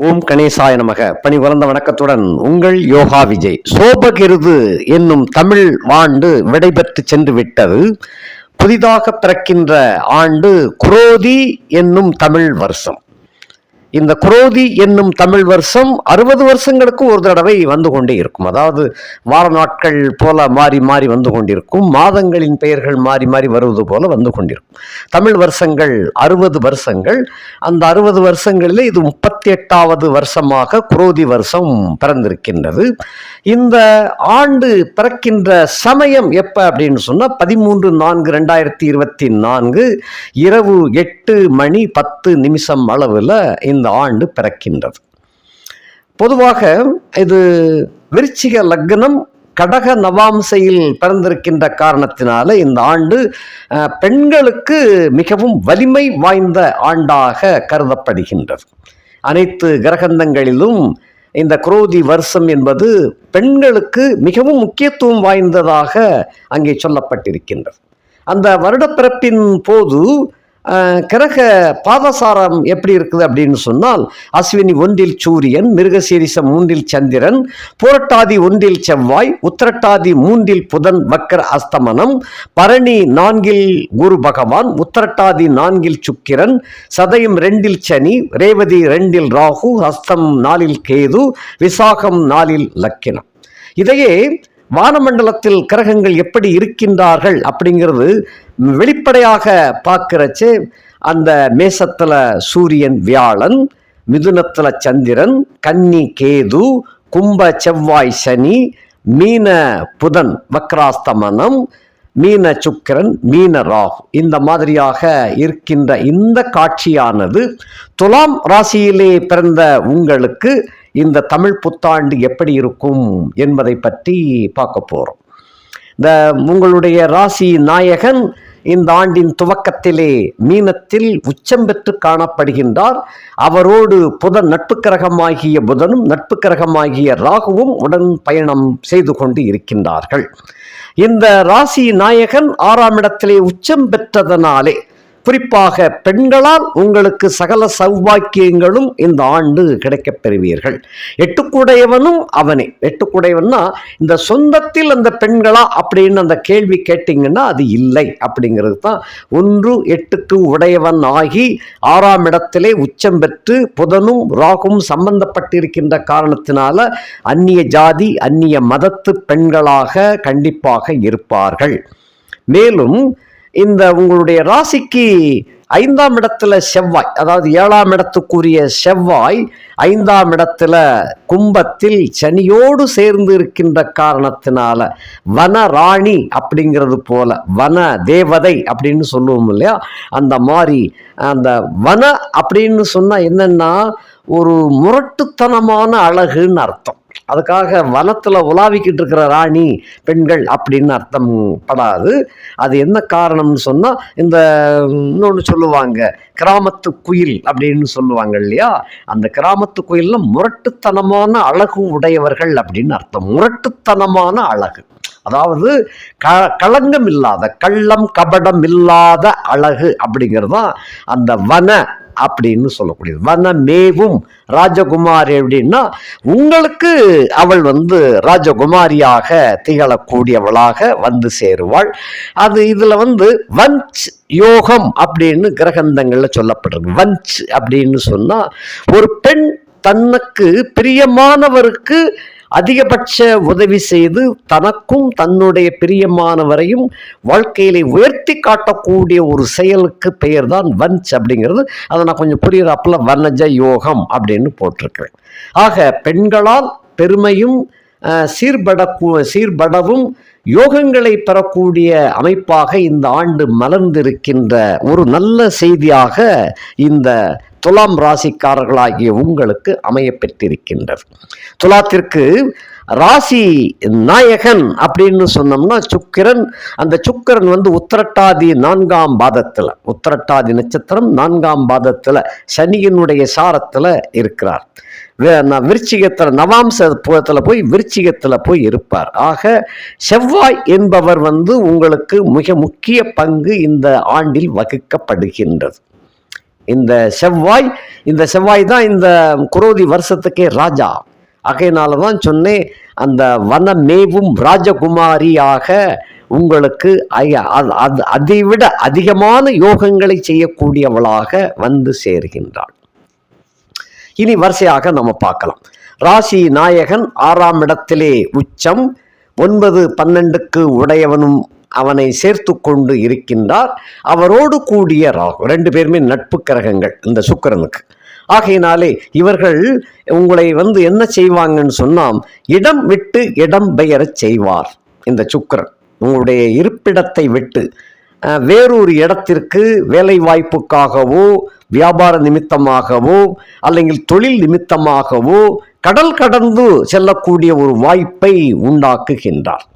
ஓம் கணேசாய நமக. பணி வளர்ந்த வணக்கத்துடன் உங்கள் யோகா விஜய். சோபகிருது என்னும் தமிழ் ஆண்டு விடைபெற்று சென்று விட்டது. புதிதாக பிறக்கின்ற ஆண்டு குரோதி என்னும் தமிழ் வருஷம். இந்த குரோதி என்னும் தமிழ் வருஷம் அறுபது வருஷங்களுக்கு ஒரு தடவை வந்து கொண்டே இருக்கும். அதாவது வார நாட்கள் போல மாறி மாறி வந்து கொண்டிருக்கும். மாதங்களின் பெயர்கள் மாறி மாறி வருவது போல வந்து கொண்டிருக்கும். தமிழ் வருஷங்கள் அறுபது வருஷங்கள். அந்த அறுபது வருஷங்களில் இது முப்பத்தி எட்டாவது வருஷமாக குரோதி வருஷம் பிறந்திருக்கின்றது. இந்த ஆண்டு பிறக்கின்ற சமயம் எப்ப அப்படின்னு சொன்னால் பதிமூன்று நான்கு ரெண்டாயிரத்தி இருபத்தி நான்கு இரவு எட்டு மணி பத்து நிமிஷம் அளவில் இந்த இந்த ஆண்டு பிறக்கின்றது. பொதுவாக இது விருச்சிக லக்னம் கடக நவாம்சையில் பிறந்திருக்கின்ற காரணத்தினால இந்த ஆண்டு பெண்களுக்கு மிகவும் வலிமை வாய்ந்த ஆண்டாக கருதப்படுகின்றது. அனைத்து கிரகந்தங்களிலும் இந்த குரோதி வருஷம் என்பது பெண்களுக்கு மிகவும் முக்கியத்துவம் வாய்ந்ததாக அங்கே சொல்லப்பட்டிருக்கின்றது. அந்த வருடப்பிறப்பின் போது கிரக பாதசாரம் எப்படி இருக்குது அப்படின்னு சொன்னால் அஸ்வினி ஒன்றில் சூரியன் மிருகசீரிசம் மூன்றில் சந்திரன் புரட்டாதி ஒன்றில் செவ்வாய் உத்திரட்டாதி மூன்றில் புதன் வக்கர அஸ்தமனம் பரணி நான்கில் குரு பகவான் உத்திரட்டாதி நான்கில் சுக்கிரன் சதயம் ரெண்டில் சனி ரேவதி ரெண்டில் ராகு ஹஸ்தம் நாலில் கேது விசாகம் நாலில் லக்கினம். இதையே வானமண்டலத்தில் கிரகங்கள் எப்படி இருக்கின்றார்கள் அப்படிங்கிறது வெளிப்படையாக பார்க்கிறச்சே அந்த மேசத்துல சூரியன் வியாழன் மிதுனத்தில் சந்திரன் கன்னி கேது கும்ப செவ்வாய் சனி மீன புதன் வக்ராஸ்தமனம் மீன சுக்கிரன் மீன ராகு. இந்த மாதிரியாக இருக்கின்ற இந்த காட்சியானது துலாம் ராசியிலே பிறந்த உங்களுக்கு இந்த தமிழ் புத்தாண்டு எப்படி இருக்கும் என்பதை பற்றி பார்க்க போகிறோம் இந்த உங்களுடைய ராசி நாயகன் இந்த ஆண்டின் துவக்கத்திலே மீனத்தில் உச்சம் பெற்று காணப்படுகின்றார். அவரோடு புதன் நட்பு கிரகமாகிய புதனும் நட்பு கிரகமாகிய ராகுவும் உடன் பயணம் செய்து கொண்டு இருக்கின்றார்கள். இந்த ராசி நாயகன் ஆறாம் இடத்திலே உச்சம் பெற்றதனாலே குறிப்பாக பெண்களால் உங்களுக்கு சகல சௌபாக்கியங்களும் இந்த ஆண்டு கிடைக்கப் பெறுவீர்கள். எட்டுக்குடையவனும் அவனே. எட்டுக்குடையவன்னா இந்த சொந்தத்தில் அந்த பெண்களா அப்படின்னு அந்த கேள்வி கேட்டிங்கன்னா அது இல்லை அப்படிங்கிறது தான். ஒன்று எட்டுக்கு உடையவன் ஆகி ஆறாம் இடத்திலே உச்சம் பெற்று புதனும் ராகும் சம்பந்தப்பட்டிருக்கின்ற காரணத்தினால அந்நிய ஜாதி அந்நிய மதத்து பெண்களாக கண்டிப்பாக இருப்பார்கள். மேலும் இந்த உங்களுடைய ராசிக்கு ஐந்தாம் இடத்துல செவ்வாய் அதாவது ஏழாம் இடத்துக்குரிய செவ்வாய் ஐந்தாம் இடத்துல கும்பத்தில் சனியோடு சேர்ந்து இருக்கின்ற காரணத்தினால வனராணி அப்படிங்கிறது போல வன தேவதை அப்படின்னு சொல்லுவோம் இல்லையா? அந்த மாதிரி அந்த வன அப்படின்னு சொன்னால் என்னென்னா ஒரு முரட்டுத்தனமான அழகுன்னு அர்த்தம். அதுக்காக வனத்தில் உலாவிக்கிட்டு இருக்கிற ராணி பெண்கள் அப்படின்னு அர்த்தம் படாது அது என்ன காரணம்னு சொன்னால் இந்த இன்னொன்று சொல்லுவாங்க கிராமத்து குயில் அப்படின்னு சொல்லுவாங்க இல்லையா? அந்த கிராமத்து குயிலில் முரட்டுத்தனமான அழகு உடையவர்கள் அப்படின்னு அர்த்தம். முரட்டுத்தனமான அழகு. அதாவது க களங்கம் இல்லாத கள்ளம் கபடம் இல்லாத அழகு அப்படிங்கிறது தான் அந்த வன அப்படின்னு சொல்லக்கூடியது. வனமேவும் ராஜகுமாரி அப்படின்னா உங்களுக்கு அவள் வந்து ராஜகுமாரியாக திகழக்கூடியவளாக வந்து சேருவாள். அது இதில் வந்து வன்ச் யோகம் அப்படின்னு கிரகந்தங்களில் சொல்லப்படுறது. வன்ச் அப்படின்னு சொன்னால் ஒரு பெண் தனக்கு பிரியமானவருக்கு அதிகபட்ச உதவி செய்து தனக்கும் தன்னுடைய பிரியமானவரையும் வாழ்க்கையிலே உயர்த்தி காட்டக்கூடிய ஒரு செயலுக்கு பெயர் தான் வன்ச் அப்படிங்கிறது. அதை நான் கொஞ்சம் புரியுறாப்புல வனஜ யோகம் அப்படின்னு போட்டிருக்கிறேன். ஆக பெண்களால் பெருமையும் அஹ், சீர்பட சீர்படவும் யோகங்களை பெறக்கூடிய அமைப்பாக இந்த ஆண்டு மலர்ந்திருக்கின்ற ஒரு நல்ல செய்தியாக இந்த துலாம் ராசிக்காரர்களாகிய உங்களுக்கு அமையப்பெற்றிருக்கின்றது. துலாத்திற்கு ராசி நாயகன் அப்படின்னு சொன்னோம்னா சுக்கிரன். அந்த சுக்கிரன் வந்து உத்திரட்டாதி நான்காம் பாதத்தில் உத்திரட்டாதி நட்சத்திரம் நான்காம் பாதத்தில் சனியினுடைய சாரத்தில் இருக்கிறார். விருச்சிகத்தில் நவாம்ச புகத்தில் போய் விருச்சிகத்தில் போய் இருப்பார். ஆக செவ்வாய் என்பவர் வந்து உங்களுக்கு மிக முக்கிய பங்கு இந்த ஆண்டில் வகுக்கப்படுகின்றது. இந்த செவ்வாய் இந்த செவ்வாய் தான் இந்த குரோதி வருஷத்துக்கே ராஜா. ஆகையினால தான் சொன்னேன் அந்த வன மேவும் ராஜகுமாரியாக உங்களுக்கு அது- அது- அதைவிட அதிகமான யோகங்களை செய்யக்கூடியவளாக வந்து சேர்கின்றாள். இனி வரிசையாக நம்ம பார்க்கலாம். ராசி நாயகன் ஆறாம் இடத்திலே உச்சம் ஒன்பது பன்னெண்டுக்கு உடையவனும் அவனை சேர்த்து கொண்டு இருக்கின்றார். அவரோடு கூடிய ராகு. ரெண்டு பேருமே நட்பு கிரகங்கள் இந்த சுக்கரனுக்கு. ஆகையினாலே இவர்கள் உங்களை வந்து என்ன செய்வாங்கன்னு சொன்னால் இடம் விட்டு இடம் பெயரச் செய்வார் இந்த சுக்கரன். உங்களுடைய இருப்பிடத்தை விட்டு வேறொரு இடத்திற்கு வேலை வாய்ப்புக்காகவோ வியாபார நிமித்தமாகவோ அல்லங்கில் தொழில் நிமித்தமாகவோ கடல் கடந்து செல்லக்கூடிய ஒரு வாய்ப்பை உண்டாக்குகின்றார்.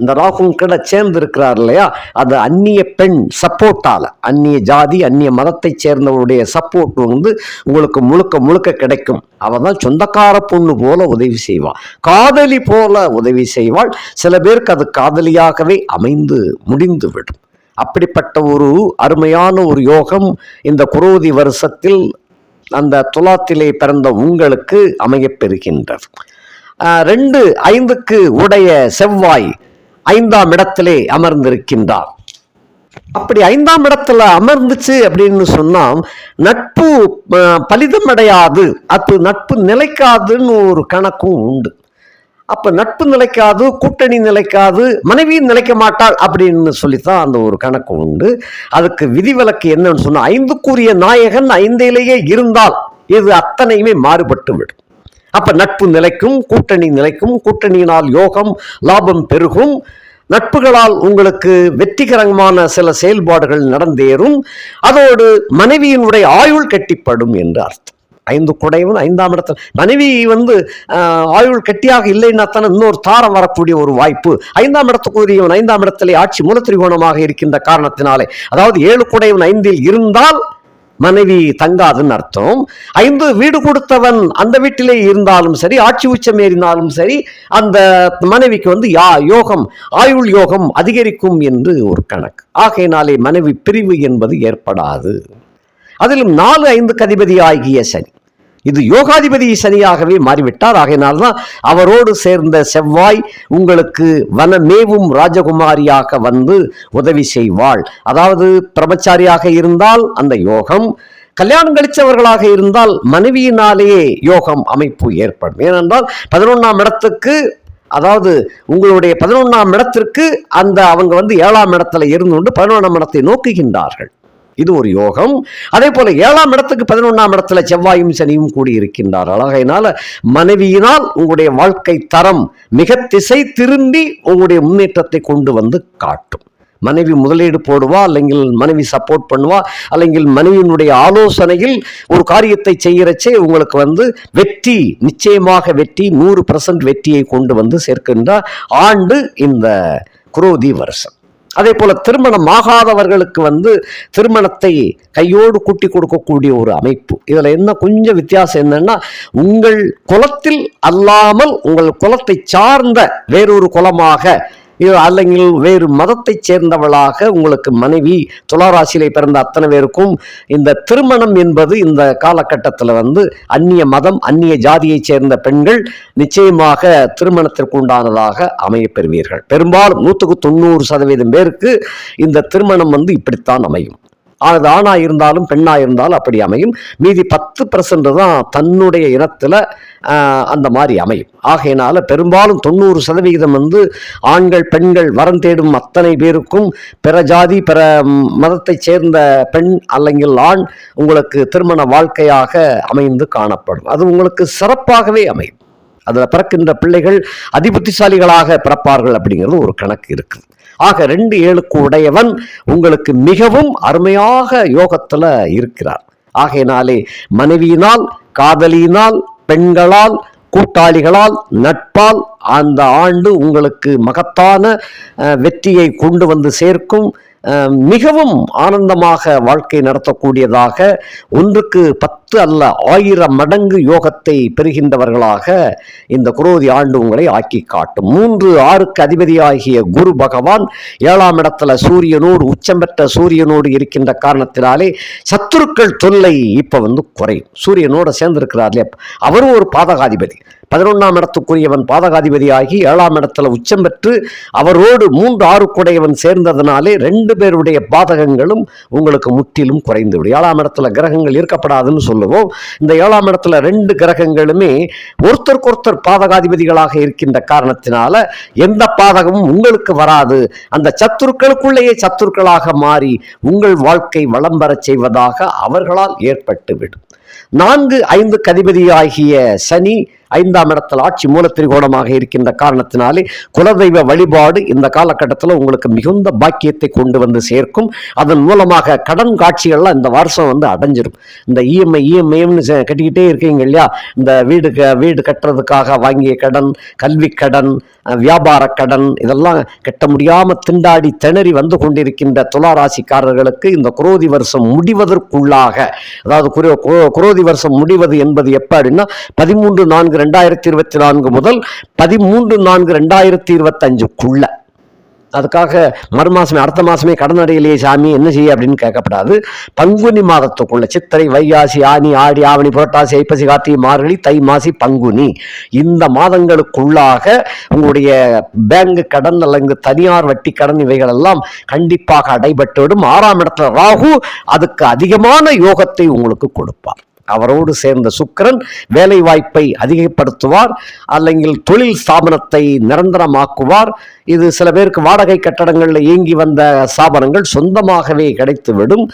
இந்த ராகும் கூட சேர்ந்து இருக்கிறார் இல்லையா? அது அந்நிய பெண் சப்போர்ட்டால் அந்நிய ஜாதி அந்நிய மதத்தை சேர்ந்தவருடைய சப்போர்ட் வந்து உங்களுக்கு முழுக்க முழுக்க கிடைக்கும். அவள் தான் சொந்தக்கார பொண்ணு போல உதவி செய்வாள் காதலி போல உதவி செய்வாள். சில பேருக்கு அது காதலியாகவே அமைந்து முடிந்து விடும் அப்படிப்பட்ட ஒரு அருமையான ஒரு யோகம் இந்த குரோதி வருஷத்தில் அந்த துலாத்திலே பிறந்த உங்களுக்கு அமையப்பெறுகின்றது ரெண்டு ஐந்துக்கு உடைய செவ்வாய். ஐந்தாம் இடத்திலே அமர்ந்திருக்கின்றார். அப்படி ஐந்தாம் இடத்துல அமர்ந்துச்சு அப்படின்னு சொன்னால் நட்பு பலிதமடையாது. அது நட்பு நிலைக்காதுன்னு ஒரு கணக்கும் உண்டு. அப்போ நட்பு நிலைக்காது கூட்டணி நிலைக்காது மனைவியும் நிலைக்க மாட்டாள் அப்படின்னு சொல்லித்தான் அந்த ஒரு கணக்கு உண்டு. அதுக்கு விதிவிலக்கு என்னன்னு சொன்னால் ஐந்துக்குரிய நாயகன் ஐந்திலேயே இருந்தால் இது அத்தனையுமே மாறுபட்டு விடும். அப்போ நட்பு நிலைக்கும் கூட்டணி நிலைக்கும் கூட்டணியினால் யோகம் லாபம் பெருகும். நட்புகளால் உங்களுக்கு வெற்றிகரமான சில செயல்பாடுகள் நடந்தேறும். அதோடு மனைவியினுடைய ஆயுள் கட்டிப்படும் என்று அர்த்தம். ஐந்து குடைவன் ஐந்தாம் இடத்தில். மனைவி வந்து ஆஹ், ஆயுள் கட்டியாக இல்லைன்னா தானே இன்னொரு தாரம் வரக்கூடிய ஒரு வாய்ப்பு. ஐந்தாம் இடத்துக்குரியவன் ஐந்தாம் இடத்திலே ஆட்சி மூலத்திரிகோணமாக இருக்கின்ற காரணத்தினாலே. அதாவது ஏழு குடையவன் ஐந்தில் இருந்தால் மனைவி தங்காதுன்னு அர்த்தம். ஐந்து வீடு கொடுத்தவன் அந்த வீட்டிலே இருந்தாலும் சரி ஆட்சி உச்சம் ஏறினாலும் சரி அந்த மனைவிக்கு வந்து யா யோகம் ஆயுள் யோகம் அதிகரிக்கும் என்று ஒரு கணக்கு. ஆகையினாலே மனைவி பிரிவு என்பது ஏற்படாது. அதிலும் நாலு ஐந்து கதிபதி ஆகிய சனி. இது யோகாதிபதி சனியாகவே மாறிவிட்டார். ஆகையினால்தான் அவரோடு சேர்ந்த செவ்வாய் உங்களுக்கு வனமேவும் ராஜகுமாரியாக வந்து உதவி செய்வாள். அதாவது பிரபச்சாரியாக இருந்தால் அந்த யோகம் கல்யாணம் கழிச்சவர்களாக இருந்தால் மனைவியினாலேயே யோகம் அமைப்பு ஏற்படும். ஏனென்றால் பதினொன்றாம் இடத்துக்கு அதாவது உங்களுடைய பதினொன்றாம் இடத்திற்கு அந்த அவங்க வந்து ஏழாம் இடத்துல இருந்து கொண்டு பதினொன்றாம் இடத்தை நோக்குகின்றார்கள். இது ஒரு யோகம் அதே போல ஏழாம் இடத்துக்கு பதினொன்றாம் இடத்துல செவ்வாயும் சனியும் கூடி இருக்கின்றார்கள் ஆகையினால மனைவியினால் உங்களுடைய வாழ்க்கை தரம் மிக திசை திரும்பி உங்களுடைய முன்னேற்றத்தை கொண்டு வந்து காட்டும் மனைவி முதலீடு போடுவா അല്ലെങ്കിൽ மனைவி சப்போர்ட் பண்ணுவா അല്ലെങ്കിൽ மனைவியினுடைய ஆலோசனையில் ஒரு காரியத்தை செய்யறச்சே உங்களுக்கு வந்து வெற்றி நிச்சயமாக வெற்றி நூறு வெற்றியை கொண்டு வந்து சேர்க்கின்ற ஆண்டு இந்த குரோதி வருஷம் அதே போல திருமணம் ஆகாதவர்களுக்கு வந்து திருமணத்தை கையோடு கூட்டி கொடுக்கக்கூடிய ஒரு அமைப்பு. இதில் என்ன கொஞ்சம் வித்தியாசம் என்னன்னா உங்கள் குலத்தில் அல்லாமல் உங்கள் குலத்தை சார்ந்த வேறொரு குலமாக அல்லங்கள் வேறு மதத்தைச் சேர்ந்தவளாக உங்களுக்கு மனைவி துளாராசியிலே பிறந்த அத்தனை பேருக்கும் இந்த திருமணம் என்பது இந்த காலகட்டத்தில் வந்து அந்நிய மதம் அந்நிய ஜாதியைச் சேர்ந்த பெண்கள் நிச்சயமாக திருமணத்திற்கு உண்டானதாக அமையப்பெறுவீர்கள். பெரும்பாலும் நூற்றுக்கு தொண்ணூறு சதவீதம் பேருக்கு இந்த திருமணம் வந்து இப்படித்தான் அமையும். அது ஆணாக இருந்தாலும் பெண்ணாக இருந்தாலும் அப்படி அமையும். மீதி பத்து பர்சன்ட் தான் தன்னுடைய இனத்தில் அந்த மாதிரி அமையும். ஆகையினால பெரும்பாலும் தொண்ணூறு சதவிகிதம் வந்து ஆண்கள் பெண்கள் வரம் தேடும் அத்தனை பேருக்கும் பிற ஜாதி பிற மதத்தைச் சேர்ந்த பெண் அல்லங்கில் ஆண் உங்களுக்கு திருமண வாழ்க்கையாக அமைந்து காணப்படும். அது உங்களுக்கு சிறப்பாகவே அமையும். அதில் பிறக்கின்ற பிள்ளைகள் அதிபுத்திசாலிகளாக பிறப்பார்கள் அப்படிங்கிறது ஒரு கணக்கு இருக்குது. ஆக ரெண்டு ஏழுக்கு உடையவன் உங்களுக்கு மிகவும் அருமையாக யோகத்தில் இருக்கிறார். ஆகையினாலே மனைவியினால் காதலியினால் பெண்களால் கூட்டாளிகளால் நட்பால் அந்த ஆண்டு உங்களுக்கு மகத்தான வெற்றியை கொண்டு வந்து சேர்க்கும். மிகவும் ஆனந்தமாக வாழ்க்கை நடத்தக்கூடியதாக ஒன்றுக்கு பத்து அல்ல ஆயிரம் மடங்கு யோகத்தை பெறுகின்றவர்களாக இந்த குரோதி ஆண்டு உங்களை ஆக்கி காட்டும். மூன்று ஆறுக்கு அதிபதியாகிய குரு பகவான் ஏழாம் இடத்துல சூரியனோடு உச்சம் பெற்ற சூரியனோடு இருக்கின்ற காரணத்தினாலே சத்துருக்கள் தொல்லை இப்போ வந்து குறையும். சூரியனோட சேர்ந்திருக்கிறார் அவரும் ஒரு பாதகாதிபதி. பதினொன்றாம் இடத்துக்குரியவன் பாதகாதிபதியாகி ஏழாம் இடத்துல உச்சம் பெற்று அவரோடு மூன்று ஆறு குடையவன் சேர்ந்ததனாலே ரெண்டு பேருடைய பாதகங்களும் உங்களுக்கு முற்றிலும் குறைந்துவிடும். ஏழாம் இடத்துல கிரகங்கள் இருக்கப்படாதுன்னு சொல்லுவோம். இந்த ஏழாம் இடத்துல ரெண்டு கிரகங்களுமே ஒருத்தருக்கு ஒருத்தர் பாதகாதிபதிகளாக இருக்கின்ற காரணத்தினால எந்த பாதகமும் உங்களுக்கு வராது. அந்த சத்துருக்களுக்குள்ளேயே சத்துருக்களாக மாறி உங்கள் வாழ்க்கை வளம் பெறச் செய்வதாக அவர்களால் ஏற்பட்டுவிடும். நான்கு ஐந்து கதிபதியாகிய சனி ஐந்தாம் இடத்தில் ஆட்சி மூல திரிகோணமாக இருக்கின்ற காரணத்தினாலே குலதெய்வ வழிபாடு இந்த காலகட்டத்தில் உங்களுக்கு மிகுந்த பாக்கியத்தை கொண்டு வந்து சேர்க்கும். அதன் மூலமாக கடன் காட்சிகள்லாம் இந்த வருஷம் வந்து அடைஞ்சிரும். இந்த இஎம்ஐ இஎம்ஐன்னு கட்டிக்கிட்டே இருக்கீங்க இல்லையா? இந்த வீடு வீடு கட்டுறதுக்காக வாங்கிய கடன் கல்வி கடன் வியாபார கடன் இதெல்லாம் கட்ட முடியாம திண்டாடி திணறி வந்து கொண்டிருக்கின்ற துளாராசிக்காரர்களுக்கு இந்த குரோதி வருஷம் முடிவதற்குள்ளாக அதாவது குரோதி வருஷம் முடிவது என்பது எப்ப அப்படின்னா பதிமூன்று நான்கு ரெண்டாயிரத்தி இருபத்தி நான்கு முதல் பதிமூன்று நான்கு ரெண்டாயிரத்தி இருபத்தஞ்சுக்குள்ள. அதுக்காக மறு மாசமே அடுத்த மாசமே கடன் அடையிலேயே சாமி என்ன செய்ய அப்படின்னு கேட்கப்படாது. பங்குனி மாதத்துக்குள்ள சித்திரை வைகாசி ஆனி ஆடி ஆவணி புரட்டாசி ஐப்பசி கார்த்திகை மார்கழி தை மாசி பங்குனி. இந்த மாதங்களுக்குள்ளாக உங்களுடைய பேங்க் கடன் அல்லது தனியார் வட்டி கடன் இவைகள் எல்லாம் கண்டிப்பாக அடைபட்டுவிடும். ஆறாம் இடத்துல ராகு அதுக்கு அதிகமான யோகத்தை உங்களுக்கு கொடுப்பார். அவரோடு சேர்ந்த சுக்கரன் வேலை வாய்ப்பை அதிகப்படுத்துவார் அல்லங்கில் தொழில் ஸ்தாபனத்தை நிரந்தரமாக்குவார் இது சில பேருக்கு வாடகை கட்டடங்களில் இயங்கி வந்த ஸ்தாபனங்கள் சொந்தமாகவே கிடைத்துவிடும்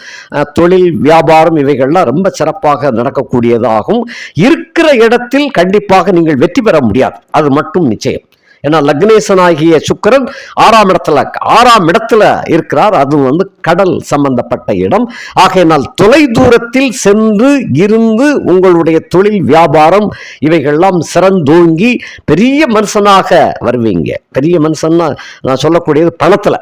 தொழில் வியாபாரம் இவைகள்லாம் ரொம்ப சிறப்பாக நடக்கக்கூடியதாகும் இருக்கிற இடத்தில் கண்டிப்பாக நீங்கள் வெற்றி பெற முடியாது அது மட்டும் நிச்சயம் ஏன்னா லக்னேசனாகிய சுக்கிரன் ஆறாம் இடத்துல ஆறாம் இடத்துல இருக்கிறார். அது வந்து கடல் சம்பந்தப்பட்ட இடம். ஆகையினால் தொலை தூரத்தில் சென்று இருந்து உங்களுடைய தொழில் வியாபாரம் இவைகள்லாம் சிறந்தோங்கி பெரிய மனுஷனாக வருவீங்க. பெரிய மனுஷன்னா நான் சொல்லக்கூடியது பணத்தில்.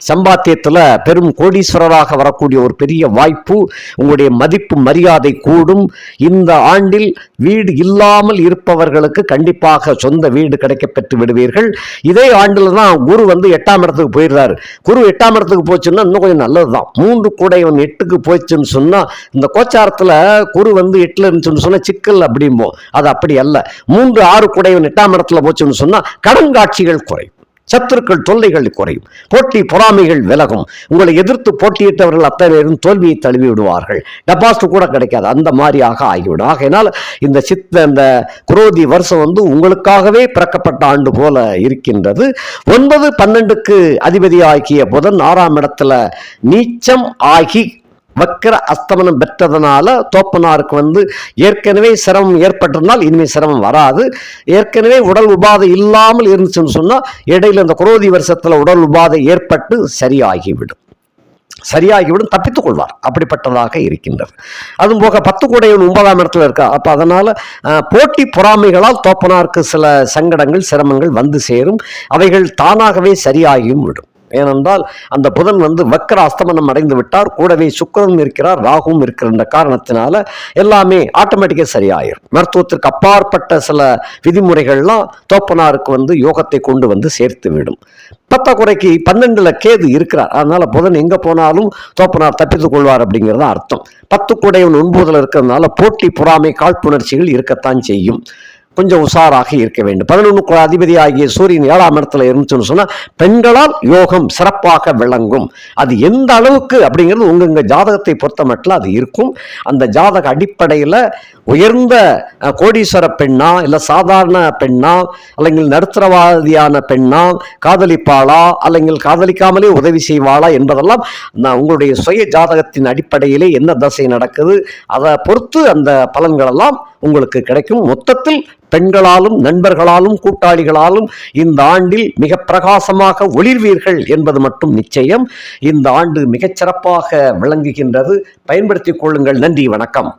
சம்பாத்தியத்தில் பெரும் கோடீஸ்வரராக வரக்கூடிய ஒரு பெரிய வாய்ப்பு உங்களுடைய மதிப்பு மரியாதை கூடும். இந்த ஆண்டில் வீடு இல்லாமல் இருப்பவர்களுக்கு கண்டிப்பாக சொந்த வீடு கிடைக்க பெற்று விடுவீர்கள். இதே ஆண்டில் தான் குரு வந்து எட்டாம் இடத்துக்கு போயிடுறாரு. குரு எட்டாம் இடத்துக்கு போச்சுன்னா இன்னும் கொஞ்சம் நல்லது தான் மூன்று கூடையவன் எட்டுக்கு போச்சுன்னு சொன்னால் இந்த கோச்சாரத்தில் குரு வந்து எட்டில் இருந்துச்சுன்னு சொன்னால் சிக்கல் அப்படிம்போம். அது அப்படி அல்ல. மூன்று ஆறு கூடையவன் எட்டாம் இடத்துல போச்சுன்னு சொன்னால் கடன் காட்சிகள் குறையும். சத்துருக்கள் தொல்லைகள் குறையும். போட்டி பொறாமைகள் விலகும். உங்களை எதிர்த்து போட்டியிட்டவர்கள் அத்தனை பேரும் தோல்வியை தழுவி விடுவார்கள். டெபாசிட் கூட கிடைக்காது. அந்த மாதிரியாக ஆகிவிடும். ஆகையினால் இந்த சித்த இந்த குரோதி வருஷம் வந்து உங்களுக்காகவே பிறக்கப்பட்ட ஆண்டு போல இருக்கின்றது. ஒன்பது பன்னெண்டுக்கு அதிபதியாகிய புதன் ஆறாம் இடத்துல நீச்சம் ஆகி வக்கர அஸ்தமனம் பெற்றதனால தோப்பனாருக்கு வந்து ஏற்கனவே சிரமம் ஏற்பட்டிருந்தால் இனிமேல் சிரமம் வராது. ஏற்கனவே உடல் உபாதை இல்லாமல் இருந்துச்சுன்னு சொன்னால் இடையில இந்த குரோதி வருஷத்தில் உடல் உபாதை ஏற்பட்டு சரியாகிவிடும். சரியாகிவிடும் தப்பித்துக் கொள்வார். அப்படிப்பட்டதாக இருக்கின்றது அதுவும் போக பத்து கூடையவன் ஒன்பதாம் இடத்துல இருக்கா. அப்போ அதனால் போட்டி பொறாமைகளால் தோப்பனாருக்கு சில சங்கடங்கள் சிரமங்கள் வந்து சேரும். அவைகள் தானாகவே சரியாகியும் விடும். ஏனென்றால் அந்த புதன் வந்து வக்கர அஸ்தமனம் அடைந்து விட்டார் கூடவே சுக்கரனும் இருக்கிறார். ராகுவும் இருக்கிற காரணத்தினால எல்லாமே ஆட்டோமேட்டிக்காக சரியாயிரும். மருத்துவத்திற்கு அப்பாற்பட்ட சில விதிமுறைகள்லாம் தோப்பனாருக்கு வந்து யோகத்தை கொண்டு வந்து சேர்த்து விடும். பத்தாக்குறைக்கு பன்னெண்டில் கேது இருக்கிறார். அதனால புதன் எங்கே போனாலும் தோப்பனார் தப்பித்துக் கொள்வார் அப்படிங்கிறது அர்த்தம். பத்து கூடையவன் ஒன்பதில் இருக்கிறதுனால போட்டி பொறாமை காழ்ப்புணர்ச்சிகள் இருக்கத்தான் செய்யும். கொஞ்சம் உஷாராக இருக்க வேண்டும். பதினொன்று அதிபதி ஆகிய சூரியன் ஏழாம் இடத்துல இருந்துச்சுன்னு சொன்னால் பெண்களால் யோகம் சிறப்பாக விளங்கும். அது எந்த அளவுக்கு அப்படிங்கிறது உங்கள் உங்கள் ஜாதகத்தை பொறுத்த மட்டும் அது இருக்கும். அந்த ஜாதக அடிப்படையில் உயர்ந்த கோடீஸ்வர பெண்ணா இல்லை சாதாரண பெண்ணா அல்லங்க நடுத்தரவாதியான பெண்ணா காதலிப்பாளா அல்லங்க காதலிக்காமலே உதவி செய்வாளா என்பதெல்லாம் நான் உங்களுடைய சுய ஜாதகத்தின் அடிப்படையிலே என்ன தசை நடக்குது அதை பொறுத்து அந்த பலன்களெல்லாம் உங்களுக்கு கிடைக்கும். மொத்தத்தில் பெண்களாலும் நண்பர்களாலும் கூட்டாளிகளாலும் இந்த ஆண்டில் மிக பிரகாசமாக ஒளிர்வீர்கள் என்பது மட்டும் நிச்சயம். இந்த ஆண்டு மிகச்சிறப்பாக விளங்குகின்றது. பயன்படுத்திக் கொள்ளுங்கள். நன்றி வணக்கம்.